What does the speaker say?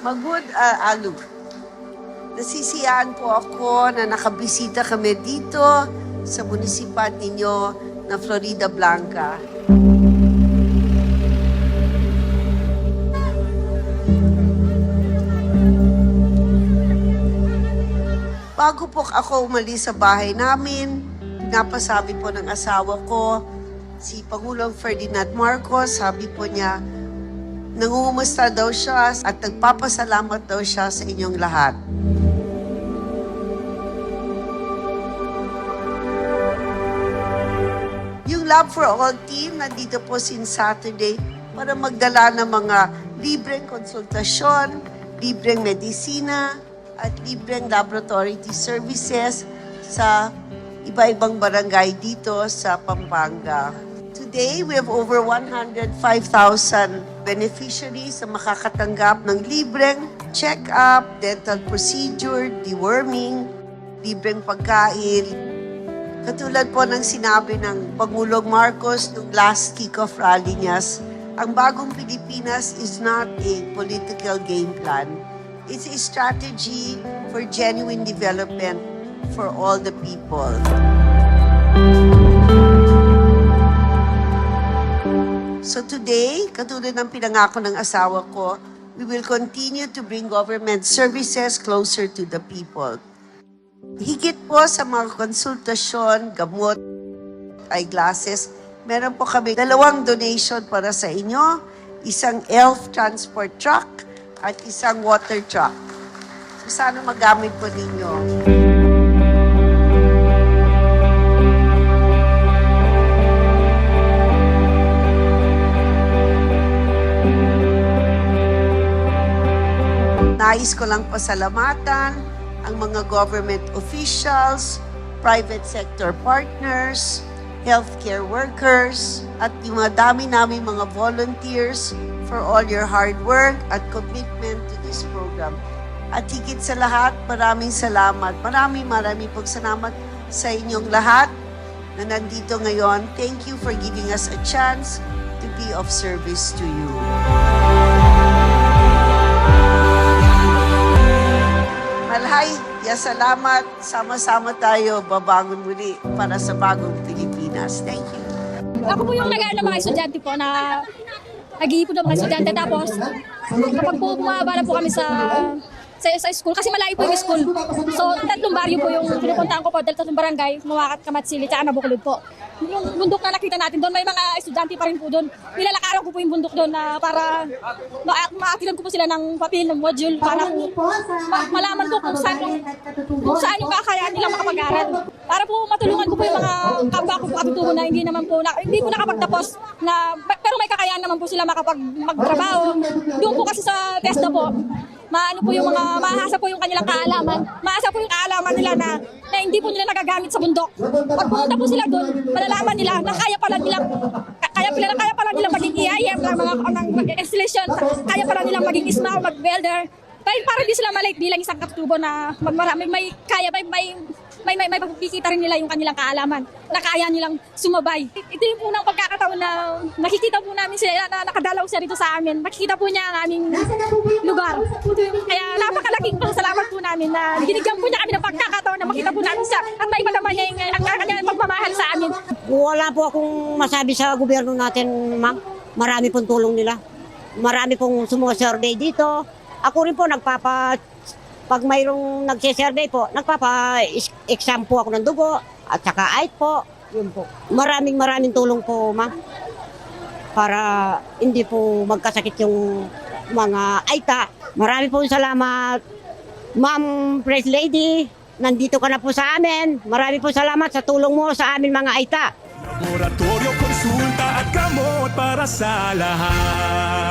Magud uh, Alug. Nasisiyahan po ako na nakabisita kami dito sa munisipat ninyo na Florida Blanca. Bago po ako umalis sa bahay namin, pinapasabi po ng asawa ko, si Pangulong Ferdinand Marcos, sabi po niya, nangungumusta daw siya at nagpapasalamat daw siya sa inyong lahat. Yung Love for All team, nandito po since Saturday para magdala ng mga libreng konsultasyon, libreng medisina, at libreng laboratory services sa iba-ibang barangay dito sa Pampanga. Today, we have over 105,000 beneficiaries na makakatanggap ng libreng check-up, dental procedure, deworming, libreng pagkain, Katulad po ng sinabi ng Pangulong Marcos nung last kick-off rally niya, ang bagong Pilipinas is not a political game plan. It's a strategy for genuine development for all the people. So today, katulad ng pinangako ng asawa ko, we will continue to bring government services closer to the people. Higit po sa mga konsultasyon, gamot, eyeglasses, meron po kami dalawang donation para sa inyo. Isang ELF transport truck at isang water truck. So sana magamit po ninyo. Nais ko lang pasalamatan ang mga government officials, private sector partners, healthcare workers, at yung mga dami namin mga volunteers for all your hard work at commitment to this program. At higit sa lahat, maraming salamat. Maraming maraming pong salamat sa inyong lahat na nandito ngayon. Thank you for giving us a chance to be of service to you. Malhay, ya salamat. Sama-sama tayo babangon muli para sa bagong Pilipinas. Thank you. Ako po yung nag ng mga estudyante po na nag-iipon ng mga estudyante tapos kapag po bumabala po kami sa sa, sa school kasi malayo po yung school. So, tatlong baryo po yung pinupuntahan ko po, dahil tatlong barangay, Mawakat, Kamatsili, tsaka Nabukulod po. Yung bundok na nakita natin doon, may mga estudyante pa rin po doon. Nilalakaran ko po yung bundok doon na para ma- maatilan ko po sila ng papel, ng module, para po ma- malaman ko kung saan kung saan yung kakayaan nila makapag-aral. Para po matulungan ko po yung mga kapwa ko po na hindi naman po, na, hindi po nakapagtapos na, pero may kakayaan naman po sila makapag magtrabaho. Doon po kasi sa TESDA po, maano po yung mga maahasa po yung kanilang kaalaman. Maasa po yung kaalaman nila na, na hindi po nila nagagamit sa bundok. Pag pumunta po sila doon, malalaman nila na kaya pala nilang ka- kaya pala kaya pala nilang maging EIM ng mga ng installation, kaya pala nilang maging ismaw, mag-welder. Para, para hindi sila malate bilang isang katutubo na mag- marami may kaya may may may may, may pagkikita rin nila yung kanilang kaalaman na kaya nilang sumabay. Ito yung unang pagkakataon na nakikita po namin sila na nakadalaw siya rito sa amin. Makikita po niya ang aming lugar. Kaya napakalaking pasalamat po namin na binigyan po niya kami ng pagkakataon na makita po namin siya at maiba naman niya yung ang kanyang pagmamahal sa amin. Wala po akong masabi sa gobyerno natin, ma'am. Marami pong tulong nila. Marami pong sumusurvey dito. Ako rin po nagpapa pag mayroong nagse-survey po, nagpapa-exam po ako ng dugo at saka height po. Yun po. Maraming maraming tulong po, ma'am. Para hindi po magkasakit yung mga aita. Marami po salamat, Ma'am Press Lady. Nandito ka na po sa amin. Marami po salamat sa tulong mo sa amin mga aita. Laboratorio, konsulta at gamot para sa lahat.